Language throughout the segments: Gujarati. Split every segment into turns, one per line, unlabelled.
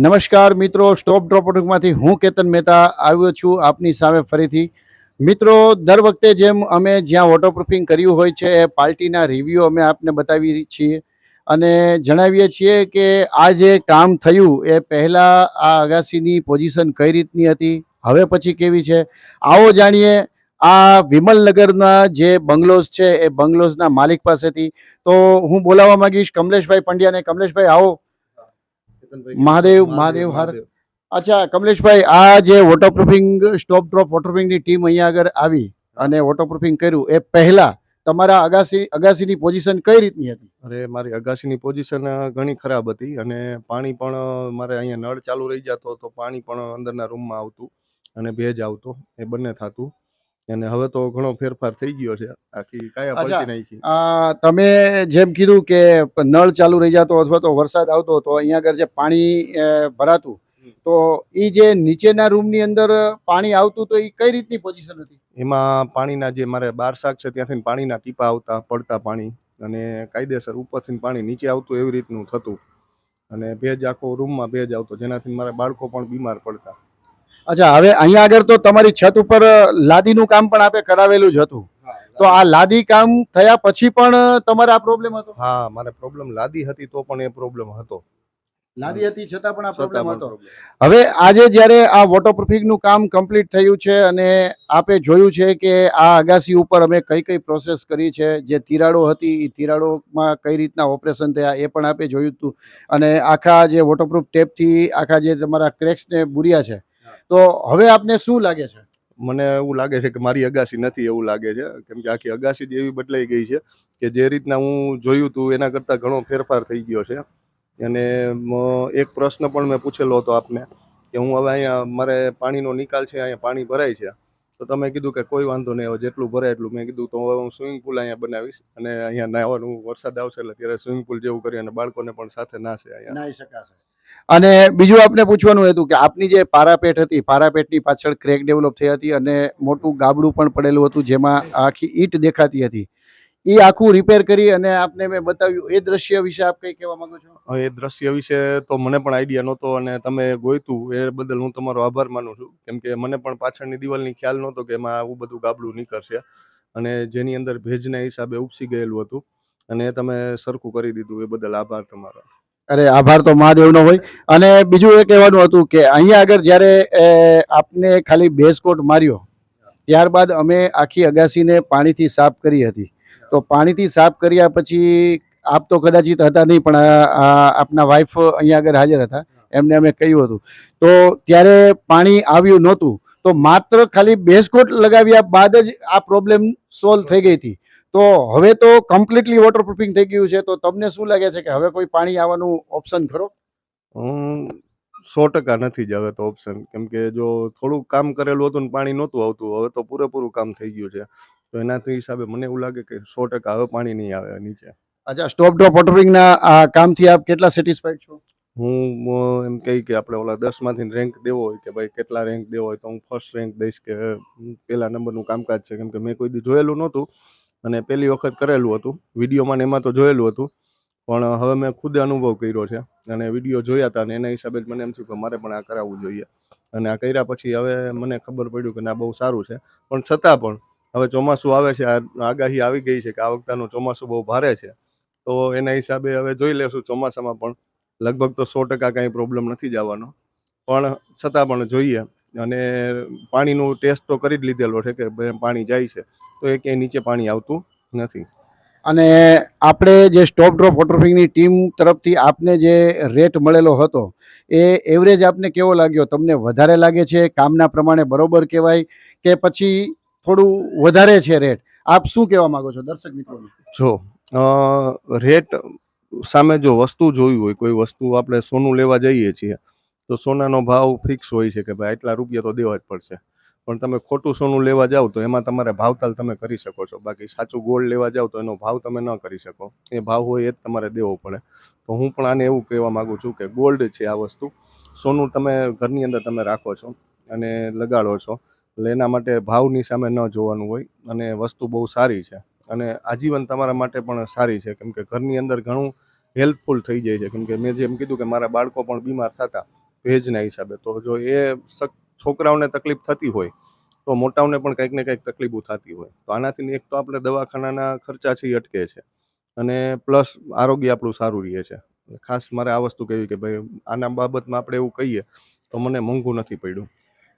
નમસ્કાર મિત્રો સ્ટોપ ડ્રોપમાંથી હું કેતન મહેતા આવ્યો છું આપની સામે ફરીથી. મિત્રો, દર વખતે જેમ અમે જ્યાં વોટરપ્રૂફિંગ કર્યું હોય છે, એ પાર્ટીના રિવ્યૂ અમે આપને બતાવીએ છીએ. અને જણાવીએ છીએ કે આ જે કામ થયું, એ પહેલાં આ અગાસીની પોઝિશન કઈ રીતની હતી, હવે પછી કેવી છે? આવો જાણીએ, આ વિમલનગરના જે બંગલોઝ છે, એ બંગલોઝના માલિક પાસેથી. તો હું બોલાવવા માંગીશ, કમલેશભાઈ પંડ્યાને કમલેશભાઈ, આવો. મહાદેવ મહાદેવ હર. અચ્છા કમલેશભાઈ આ જે વોટરપ્રૂફિંગ સ્ટોપ ડ્રોપ વોટરપ્રૂફિંગની ટીમ અહીંયા આગળ આવી અને વોટરપ્રૂફિંગ કર્યું એ પહેલા તમારા અગાસી અગાસીની પોઝિશન કઈ રીતની હતી?
અરે મારી અગાસીની પોઝિશન ઘણી ખરાબ હતી અને પાણી પણ મારે અહીંયા નળ ચાલુ રહી જતો તો પાણી પણ અંદરના રૂમમાં આવતું અને ભેજ આવતો એ બંને થતું. અને હવે તો ઘણો ફેરફાર થઈ ગયો છે. આખી કાયા. પલટી નાખી.
આ તમે જેમ કીધું કે નળ ચાલુ રહી જતો અથવા તો વરસાદ આવતો તો અહીંયા આગળ જે પાણી ભરાતું તો એ જે નીચેના રૂમની અંદર પાણી આવતું તો એ કઈ રીતની પોઝિશન હતી?
એમાં પાણીના જે મારે બાર શાક છે ત્યાંથી પાણીના ટીપા આવતા પડતા પાણી અને કાયદેસર ઉપરથી પાણી નીચે આવતું એવી રીતનું થતું. અને ભેજ આખો રૂમમાં ભેજ આવતો જેનાથી મારા બાળકો પણ બીમાર પડતા.
અચ્છા હવે અહીંયા આગળ તો તમારી છત ઉપર લાદીનું કામ પણ આપે કરાવેલું જ હતું. તો આ લાદી કામ થયા પછી પણ તમારે આ પ્રોબ્લેમ હતો?
હા મારે પ્રોબ્લેમ લાદી હતી તો પણ એ પ્રોબ્લેમ હતો.
લાદી હતી છતાં પણ આ પ્રોબ્લેમ હતો. હવે આજે જ્યારે આ વોટરપ્રૂફિંગનું કામ કમ્પ્લીટ થયું છે અને આપે જોયું છે કે આ અગાસી ઉપર અમે કઈ કઈ પ્રોસેસ કરી છે જે તિરાડો હતી એ તિરાડોમાં કઈ રીતના ઓપરેશન થયા એ પણ આપે જોયું હતું. અને આખા જે વોટરપ્રૂફ ટેપથી આખા જે તમારા ક્રેક્સને બુર્યા છે તો હવે આપને શું લાગે છે?
મને એવું લાગે છે કે મારી અગાસી નથી એવું લાગે છે. કેમ કે આખી અગાસી જ એવી બદલાઈ ગઈ છે કે જે રીતના હું જોયું હતું એના કરતાં ઘણો ફેરફાર થઈ ગયો છે. અને એક પ્રશ્ન પણ મેં પૂછેલો હતો આપને કે હું હવે અહીંયા મારે પાણીનો નિકાલ છે અહીંયા પાણી ભરાય છે. તો તમે કીધું કે કોઈ વાંધો નહીં હવે જેટલું ભરાય એટલું મેં કીધું તો હવે હું સ્વિમિંગ પુલ અહીંયા બનાવીશ અને અહીંયા નાહવાનું વરસાદ આવશે એટલે ત્યારે સ્વિમિંગ પુલ જેવું કરી અને બાળકોને પણ સાથે નાશે અહીંયા.
નાહી શકાશે. અને બીજું આપને પૂછવાનું હતું કે આપની જે પારાપેટ હતી, પારાપેટની પાછળ ક્રેક ડેવલપ થઈ હતી અને મોટું ગાબડું પણ પડેલું હતું જેમાં આખી ઈંટ દેખાતી હતી. એ આખું રિપેર કરી અને આપને મેં બતાવ્યું. એ દ્રશ્ય વિશે આપ કઈ કહેવા માંગો છો?
એ દ્રશ્ય વિશે તો મને પણ આઈડિયા નહોતો અને તમે ગોઈતું એ બદલ હું તમારો આભાર માનું છું. કેમ કે મને પણ પાછળની દિવાલની ખ્યાલ નહોતો કે એમાં આવું બધું ગાબડું નીકળશે. અને જેની અંદર ભેજના હિસાબે ઉપસી ગયેલું હતું. અને તમે સરખું કરી દીધું. એ બદલ આભાર તમારો.
અરે, આભાર તો મહાદેવનો હોય. અને બીજું એ કહેવાનું હતું કે અહીંયા આગળ જ્યારે આપને ખાલી બેસકોટ માર્યો, ત્યારબાદ અમે આખી અગાસીને પાણીથી સાફ કરી હતી. તો પાણીથી સાફ કર્યા પછી આપ તો કદાચિત હતા નહીં, પણ આપના વાઈફ અહીંયા આગળ હાજર હતા. એમને અમે કહ્યું હતું. તો ત્યારે પાણી આવ્યું નહોતું. તો માત્ર ખાલી બેસકોટ લગાવ્યા બાદ જ આ પ્રોબ્લેમ સોલ્વ થઈ ગઈ હતી. તો હવે તો કમ્પ્લીટલી વોટરપ્રૂફિંગ થઈ ગયું છે તો તમને શું લાગે છે કે હવે કોઈ પાણી આવવાનું ઓપ્શન ખરો?
સો ટકા નથી જ હવે તો ઓપ્શન કેમ કે જો થોડુંક કામ કરેલું હતું ને પાણી નહોતું આવતું હવે તો પૂરેપૂરું કામ થઈ ગયું છે. તો એનાથી હિસાબે મને એવું લાગે કે સો ટકા હવે પાણી નહીં આવે નીચે.
અચ્છા સ્ટોપ ડ્રોપ વોટરપ્રૂફિંગના આ કામથી આપ કેટલા સેટિસ્ફાઈડ છો?
હું એમ કહી કે આપણે ઓલા દસમાંથી રેન્ક દેવો હોય કે ભાઈ કેટલા રેન્ક દેવો હોય તો હું ફર્સ્ટ રેન્ક દઈશ કે પેલા પહેલા નંબરનું કામકાજ છે. કેમ કે મેં કોઈ દી જોયેલું નહોતું. અને પહેલી વખત કરેલું હતું. વિડીયોમાં ને એમાં તો જોયેલું હતું. પણ હવે મેં ખુદ અનુભવ કર્યો છે. અને વીડિયો જોયા હતા અને એના હિસાબે જ મને એમ થયું કે મારે પણ આ કરાવવું જોઈએ. અને આ કર્યા પછી હવે મને ખબર પડ્યું કે ના, બહુ સારું છે. પણ છતાં પણ હવે ચોમાસું આવે છે. આગાહી આવી ગઈ છે કે આ વખતનું ચોમાસું બહુ ભારે છે. તો એના હિસાબે હવે જોઈ લેશું ચોમાસામાં પણ લગભગ તો સો ટકા કાંઈ પ્રોબ્લેમ નથી જવાનો. પણ છતાં પણ જોઈએ. અને પાણીનો ટેસ્ટ તો કરી જ લીધેલો છે કે પાણી જાય છે. તો એ ક્યાંય નીચે પાણી આવતું નથી.
અને આપણે જે સ્ટોપ ડ્રોપ વોટરફિંગની ટીમ તરફથી આપને જે રેટ મળેલો હતો એ એવરેજ આપને કેવો લાગ્યો? તમને વધારે લાગે છે? કામના પ્રમાણે બરોબર કહેવાય કે પછી થોડું વધારે છે રેટ આપ શું કહેવા માંગો છો દર્શક મિત્રોને?
જો રેટ સામે જો વસ્તુ જોવી હોય કોઈ વસ્તુ આપણે સોનું લેવા જઈએ છીએ તો સોનાનો ભાવ ફિક્સ હોય છે કે ભાઈ આટલા રૂપિયા તો દેવા જ પડશે. પણ તમે ખોટું સોનું લેવા જાઓ તો એમાં તમારે ભાવતાલ તમે કરી શકો છો. બાકી સાચું ગોલ્ડ લેવા જાઓ તો એનો ભાવ તમે ન કરી શકો. એ ભાવ હોય એ જ તમારે દેવો પડે. તો હું પણ આને એવું કહેવા માગું છું કે ગોલ્ડ છે આ વસ્તુ. સોનું તમે ઘરની અંદર તમે રાખો છો અને લગાડો છો. એટલે એના માટે ભાવની સામે ન જોવાનું હોય અને વસ્તુ બહુ સારી છે. અને આજીવન તમારા માટે પણ સારી છે. કેમ કે ઘરની અંદર ઘણું હેલ્પફુલ થઈ જાય છે. કેમ કે મેં જેમ કીધું કે મારા બાળકો પણ બીમાર થતા ભેજના હિસાબે. તો જો એ છોકરાઓને તકલીફ થતી હોય તો મોટાઓને પણ કંઈક ને કંઈક તકલીફો થતી હોય. તો આનાથી એક તો આપણે દવાખાનાના ખર્ચા છે એ અટકે છે. અને પ્લસ આરોગ્ય આપણું સારું રહે છે. ખાસ મારે આ વસ્તુ કહેવી કે ભાઈ આના બાબતમાં આપણે એવું કહીએ તો મને મોંઘું નથી પડ્યું.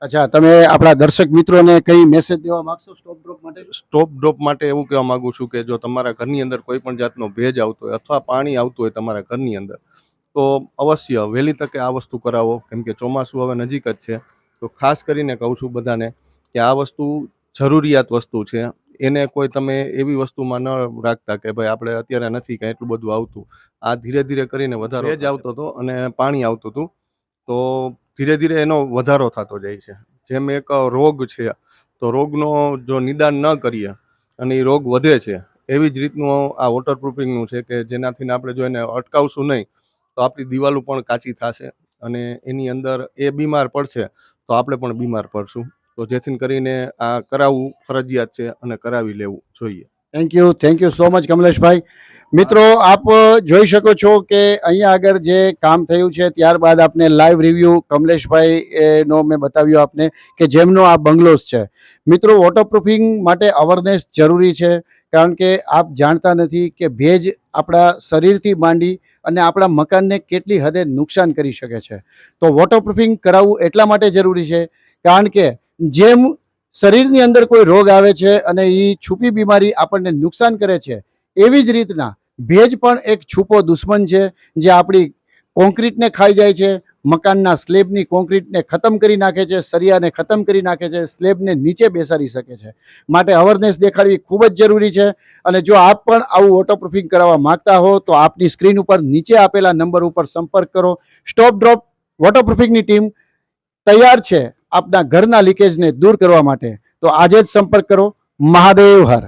અચ્છા તમે આપણા દર્શક મિત્રોને કઈ મેસેજ દેવા માંગશો સ્ટોપ ડ્રોપ માટે?
સ્ટોપ ડ્રોપ માટે એવું કહેવા માંગુ છું કે જો તમારા ઘરની અંદર કોઈ પણ જાતનો ભેજ આવતો હોય અથવા પાણી આવતું હોય તમારા ઘરની અંદર તો અવશ્ય વહેલી તકે આ વસ્તુ કરાવો. કેમ કે ચોમાસું હવે નજીક જ છે. તો ખાસ કરીને કહું છું બધાને કે આ વસ્તુ જરૂરિયાત વસ્તુ છે. એને કોઈ તમે એવી વસ્તુમાં ન રાખતા કે ભાઈ આપણે અત્યારે નથી કાંઈ એટલું બધું આવતું. આ ધીરે ધીરે કરીને વધારો ભેજ આવતો હતો અને પાણી આવતું હતું. તો ધીરે ધીરે એનો વધારો થતો જાય છે. જેમ એક રોગ છે તો રોગનો જો નિદાન ન કરીએ અને એ રોગ વધે છે એવી જ રીતનું આ વોટરપ્રૂફિંગનું છે કે જેનાથી આપણે જો એને અટકાવશું નહીં તો આપણી દિવાલો પણ કાચી થશે અને એની અંદર એ બીમાર પડશે તો આપણે પણ બીમાર પડશું. તો જેથી કરીને આ કરાવવું ફરજિયાત છે અને કરાવી લેવું જોઈએ.
Thank you thank you so much Kamleshbhai. મિત્રો, આપ જોઈ શકો છો કે અહીંયા આગળ જે કામ થયું છે, ત્યારબાદ આપને લાઈવ રિવ્યુ કમલેશભાઈ નો મેં બતાવ્યો આપને કે જેમનો આ બંગલોસ છે. મિત્રો વોટરપ્રૂફિંગ માટે અવેરનેસ જરૂરી છે, કારણ કે આપ જાણતા નથી કે ભેજ આપણા શરીરથી માંડી અને આપણા મકાનને કેટલી હદે નુકસાન કરી શકે છે. તો વોટરપ્રૂફિંગ કરાવવું એટલા માટે જરૂરી છે, કારણ કે જેમ શરીરની અંદર કોઈ રોગ આવે છે અને એ છુપી બીમારી આપણને નુકસાન કરે છે, એવી જ રીતના ભેજ પણ એક છુપો દુશ્મન છે, જે આપણી કોન્ક્રીટને ખાઈ જાય છે મકાનના સ્લેબની કોન્ક્રીટને ખતમ કરી નાખે છે, સરિયાને ખતમ કરી નાખે છે, સ્લેબને નીચે બેસાડી શકે છે. માટે અવરનેસ દેખાડવી ખૂબ જ જરૂરી છે અને જો આપ પણ આવું વોટરપ્રૂફિંગ કરાવવા માગતા હો, તો આપની સ્ક્રીન ઉપર નીચે આપેલા નંબર ઉપર સંપર્ક કરો. સ્ટોપ ડ્રોપ વોટરપ્રૂફિંગની ટીમ તૈયાર છે આપના ઘરના લીકેજને દૂર કરવા માટે. તો આજે જ સંપર્ક કરો. મહાદેવ હર.